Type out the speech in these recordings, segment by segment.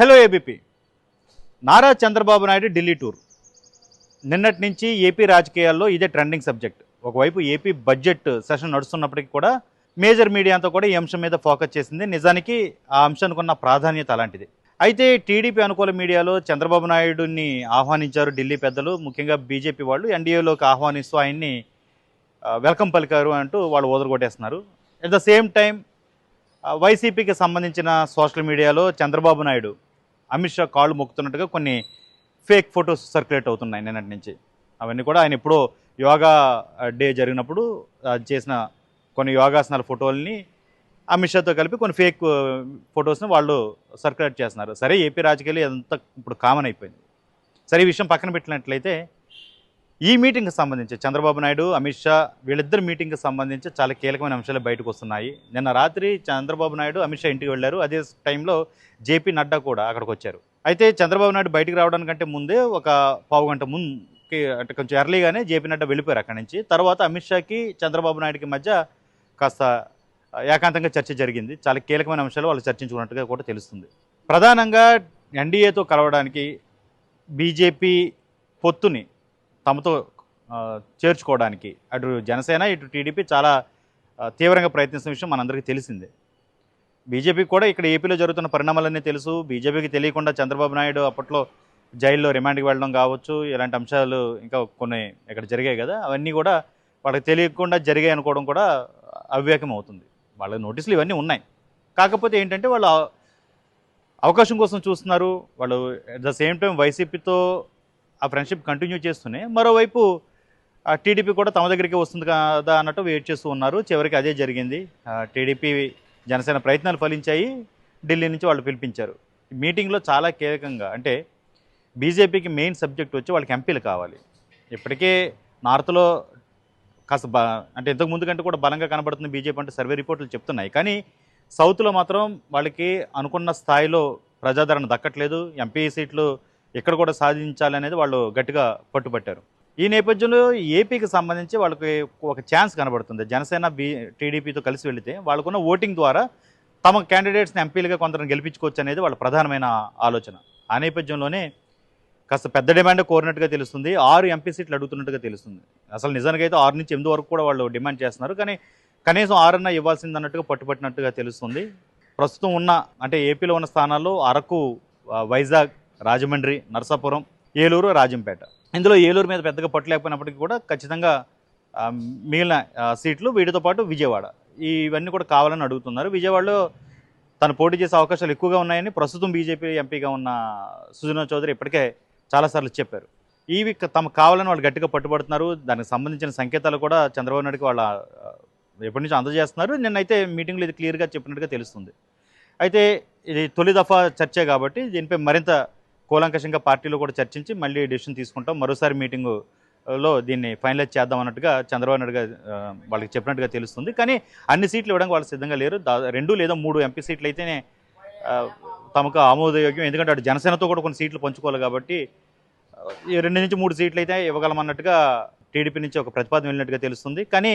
Hello ABP Nara Chandrababu Naidu Delhi tour. నిన్నటి నుంచి AP రాజకీయాల్లో ఇదే ట్రెండింగ్ సబ్జెక్ట్ ఒకవైపు ఏపీ బడ్జెట్ సెషన్ నడుస్తున్నప్పటికీ కూడా మేజర్ మీడియా అంతా కూడా ఈ అంశం మీద ఫోకస్ చేసింది. నిజానికి ఆ అంశానికి ఉన్న ప్రాధాన్యత అలాంటిది. అయితే టీడీపీ అనుకూల మీడియాలో చంద్రబాబు నాయుడుని ఆహ్వానించారు ఢిల్లీ పెద్దలు. ముఖ్యంగా బీజేపీ వాళ్ళు ఎన్డీఏలోకి ఆహ్వానిస్తూ ఆయన్ని వెల్కమ్ పలికారు అంటూ వాళ్ళు ఓదరగొట్టేస్తున్నారు అట్ ద సేమ్ టైం వైసీపీకి సంబంధించిన సోషల్ మీడియాలో చంద్రబాబు నాయుడు అమిత్ షా కాళ్ళు మొక్కుతున్నట్టుగా కొన్ని ఫేక్ ఫొటోస్ సర్క్యులేట్ అవుతున్నాయి నిన్నటి నుంచి. అవన్నీ కూడా ఆయన ఎప్పుడో యోగా డే జరిగినప్పుడు చేసిన కొన్ని యోగాసనాల ఫోటోల్ని అమిత్ షాతో కలిపి కొన్ని ఫేక్ ఫొటోస్ని వాళ్ళు సర్క్యులేట్ చేస్తున్నారు. సరే ఏపీ రాజకీయాలు ఎంత ఇప్పుడు కామన్ అయిపోయింది. సరే ఈ విషయం పక్కన పెట్టినట్లయితే ఈ మీటింగ్కి సంబంధించి చంద్రబాబు నాయుడు అమిత్ షా వీళ్ళిద్దరు మీటింగ్కి సంబంధించి చాలా కీలకమైన అంశాలు బయటకు వస్తున్నాయి. నిన్న రాత్రి చంద్రబాబు నాయుడు అమిత్ షా ఇంటికి వెళ్ళారు. అదే టైంలో జేపీ నడ్డా కూడా అక్కడికి వచ్చారు. అయితే చంద్రబాబు నాయుడు బయటికి రావడానికంటే ముందే ఒక పావు గంట ముందుకి అంటే కొంచెం ఎర్లీగానే జేపీ నడ్డా వెళ్ళిపోయారు అక్కడి నుంచి. తర్వాత అమిత్ షాకి చంద్రబాబు నాయుడుకి మధ్య కాస్త ఏకాంతంగా చర్చ జరిగింది. చాలా కీలకమైన అంశాలు వాళ్ళు చర్చించుకున్నట్టుగా కూడా తెలుస్తుంది. ప్రధానంగా ఎన్డీఏతో కలవడానికి బీజేపీ పొత్తుని తమతో చేర్చుకోవడానికి. అటు జనసేన ఇటు టీడీపీ చాలా తీవ్రంగా ప్రయత్నిస్తున్న విషయం మనందరికీ తెలిసిందే. బీజేపీకి కూడా ఇక్కడ ఏపీలో జరుగుతున్న పరిణామాలన్నీ తెలుసు. బీజేపీకి తెలియకుండా చంద్రబాబు నాయుడు అప్పట్లో జైల్లో రిమాండ్కి వెళ్ళడం కావచ్చు. ఇలాంటి అంశాలు ఇంకా కొన్ని ఇక్కడ జరిగాయి కదా. అవన్నీ కూడా వాళ్ళకి తెలియకుండా జరిగాయి అనుకోవడం కూడా అవివేకం అవుతుంది. వాళ్ళ నోటీసులు ఇవన్నీ ఉన్నాయి. కాకపోతే ఏంటంటే వాళ్ళు అవకాశం కోసం చూస్తున్నారు. వాళ్ళు అట్ ద సేమ్ టైం వైసీపీతో ఆ ఫ్రెండ్షిప్ కంటిన్యూ చేస్తూనే మరోవైపు ఆ టీడీపీ కూడా తమ దగ్గరికి వస్తుంది కదా అన్నట్టు వెయిట్ చేస్తూ ఉన్నారు. చివరికి అదే జరిగింది. టీడీపీ జనసేన ప్రయత్నాలు ఫలించాయి. ఢిల్లీ నుంచి వాళ్ళు పిలిపించారు. మీటింగ్లో చాలా కీలకంగా అంటే బీజేపీకి మెయిన్ సబ్జెక్ట్ వచ్చి వాళ్ళకి ఎంపీలు కావాలి. ఇప్పటికే నార్త్లో కాస్త బ అంటే ఇంతకు ముందు కంటే కూడా బలంగా కనబడుతుంది బీజేపీ అంటే సర్వే రిపోర్ట్లు చెప్తున్నాయి. కానీ సౌత్లో మాత్రం వాళ్ళకి అనుకున్న స్థాయిలో ప్రజాదరణ దక్కట్లేదు. ఎంపీ సీట్లు ఇక్కడ కూడా సాధించాలనేది వాళ్ళు గట్టిగా పట్టుబట్టారు. ఈ నేపథ్యంలో ఏపీకి సంబంధించి వాళ్ళకి ఒక ఛాన్స్ కనబడుతుంది. జనసేన బీ టీడీపీతో కలిసి వెళితే వాళ్ళకున్న ఓటింగ్ ద్వారా తమ క్యాండిడేట్స్ని ఎంపీలుగా కొందరిని గెలిపించుకోవచ్చు అనేది వాళ్ళ ప్రధానమైన ఆలోచన. ఆ నేపథ్యంలోనే కాస్త పెద్ద డిమాండ్ కోరినట్టుగా తెలుస్తుంది. ఆరు ఎంపీ సీట్లు అడుగుతున్నట్టుగా తెలుస్తుంది. అసలు నిజానికి అయితే ఆరు నుంచి ఎనిమిది వరకు కూడా వాళ్ళు డిమాండ్ చేస్తున్నారు. కానీ కనీసం ఆరన్నా ఇవ్వాల్సింది అన్నట్టుగా పట్టుబట్టినట్టుగా తెలుస్తుంది. ప్రస్తుతం ఉన్న అంటే ఏపీలో ఉన్న స్థానాల్లో అరకు వైజాగ్ రాజమండ్రి నరసాపురం ఏలూరు రాజంపేట. ఇందులో ఏలూరు మీద పెద్దగా పట్టు లేకపోయినప్పటికీ కూడా ఖచ్చితంగా మిగిలిన సీట్లు వీటితో పాటు విజయవాడ. ఇవన్నీ కూడా కావాలని అడుగుతున్నారు. విజయవాడలో తను పోటీ చేసే అవకాశాలు ఎక్కువగా ఉన్నాయని ప్రస్తుతం బీజేపీ ఎంపీగా ఉన్న సుజనా చౌదరి ఇప్పటికే చాలాసార్లు చెప్పారు. ఇవి తమకు కావాలని వాళ్ళు గట్టిగా పట్టుబడుతున్నారు. దానికి సంబంధించిన సంకేతాలు కూడా చంద్రబాబు నాయుడుకి వాళ్ళ ఎప్పటి నుంచి అందజేస్తున్నారు. నిన్నైతే మీటింగ్లో ఇది క్లియర్గా చెప్పినట్టుగా తెలుస్తుంది. అయితే ఇది తొలి దఫా చర్చే కాబట్టి దీనిపై మరింత కూలంకషంగా పార్టీలో కూడా చర్చించి మళ్ళీ డిసిషన్ తీసుకుంటాం. మరోసారి మీటింగు లో దీన్ని ఫైనలైజ్ చేద్దాం అన్నట్టుగా చంద్రబాబు నాయుడు వాళ్ళకి చెప్పినట్టుగా తెలుస్తుంది. కానీ అన్ని సీట్లు ఇవ్వడానికి వాళ్ళు సిద్ధంగా లేరు. రెండు లేదా మూడు ఎంపీ సీట్లు అయితేనే తమకు ఆమోదయోగ్యం. ఎందుకంటే అటు జనసేనతో కూడా కొన్ని సీట్లు పంచుకోవాలి కాబట్టి ఈ రెండు నుంచి మూడు సీట్లు అయితే ఇవ్వగలమన్నట్టుగా టీడీపీ నుంచి ఒక ప్రతిపాదన వెళ్ళినట్టుగా తెలుస్తుంది. కానీ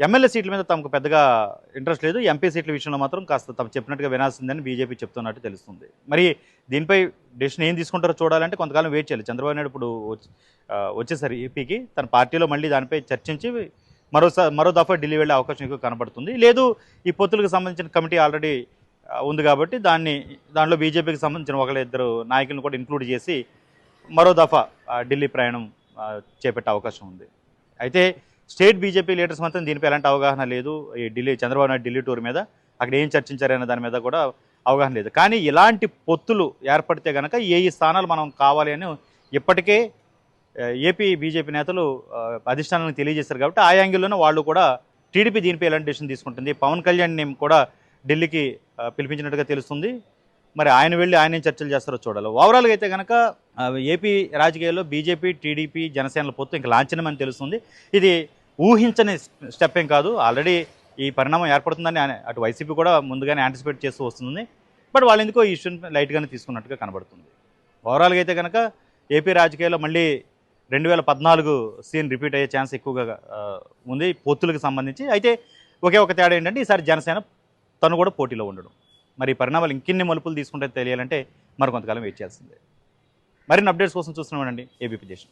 ఎమ్మెల్యే సీట్ల మీద తమకు పెద్దగా ఇంట్రెస్ట్ లేదు. ఎంపీ సీట్ల విషయంలో మాత్రం కాస్త తమ చెప్పినట్టుగా వినాల్సిందని బీజేపీ చెప్తున్నట్టు తెలుస్తుంది. మరి దీనిపై డెసిషన్ ఏం తీసుకుంటారో చూడాలంటే కొంతకాలం వెయిట్ చేయాలి. చంద్రబాబు నాయుడు ఇప్పుడు వచ్చి- వచ్చేసరి ఏపీకి. తన పార్టీలో మళ్ళీ దానిపై చర్చించి మరోసారి మరో దఫా ఢిల్లీ వెళ్ళే అవకాశం ఎక్కువ కనబడుతుంది. లేదు ఈ పొత్తులకు సంబంధించిన కమిటీ ఆల్రెడీ ఉంది కాబట్టి దాన్ని దానిలో బీజేపీకి సంబంధించిన ఒకళ్ళ ఇద్దరు నాయకులను కూడా ఇంక్లూడ్ చేసి మరో దఫా ఢిల్లీ ప్రయాణం చేపట్టే అవకాశం ఉంది. అయితే స్టేట్ బీజేపీ లీడర్స్ మాత్రం దీనిపై ఎలాంటి అవగాహన లేదు. ఈ ఢిల్లీ చంద్రబాబు నాయుడు ఢిల్లీ టూర్ మీద అక్కడ ఏం చర్చించారనే దాని మీద కూడా అవగాహన లేదు. కానీ ఇలాంటి పొత్తులు ఏర్పడితే కనుక ఏ ఈ స్థానాలు మనం కావాలి అని ఇప్పటికే ఏపీ బీజేపీ నేతలు ఆ, అధిష్టానానికి తెలియజేశారు కాబట్టి ఆ యాంగిల్లోనే వాళ్ళు కూడా టీడీపీ దీనిపై ఎలాంటి డిసిషన్ తీసుకుంటుంది. పవన్ కళ్యాణ్ నేమ్ కూడా ఢిల్లీకి పిలిపించినట్టుగా తెలుస్తుంది. మరి ఆయన వెళ్ళి ఆయన చర్చలు చేస్తారో చూడాలి. ఓవరాల్గా అయితే కనుక ఏపీ రాజకీయాల్లో బీజేపీ టీడీపీ జనసేనల పొత్తు ఇంకా లాంఛనమని తెలుస్తుంది. ఇది ఊహించని స్టెప్ ఏం కాదు. ఆల్రెడీ ఈ పరిణామం ఏర్పడుతుందని అటు వైసీపీ కూడా ముందుగానే యాంటిసిపేట్ చేస్తూ వస్తుంది. బట్ వాళ్ళు ఎందుకో ఈ ఇష్యూని లైట్గానే తీసుకున్నట్టుగా కనబడుతుంది. ఓవరాల్గా అయితే కనుక ఏపీ రాజకీయాల్లో మళ్ళీ రెండు వేల పద్నాలుగు సీన్ రిపీట్ అయ్యే ఛాన్స్ ఎక్కువగా ఉంది. పొత్తులకు సంబంధించి. అయితే ఒకే ఒక తేడా ఏంటంటే ఈసారి జనసేన తను కూడా పోటీలో ఉండడం. మరి ఈ పరిణామాలు ఇంకిన్ని మలుపులు తీసుకుంటే తెలియాలంటే మరి కొంతకాలం వెయిట్ చేయాల్సిందే. మరిన్ని అప్డేట్స్ కోసం చూస్తున్నామండి ఏబీపీ దేశం.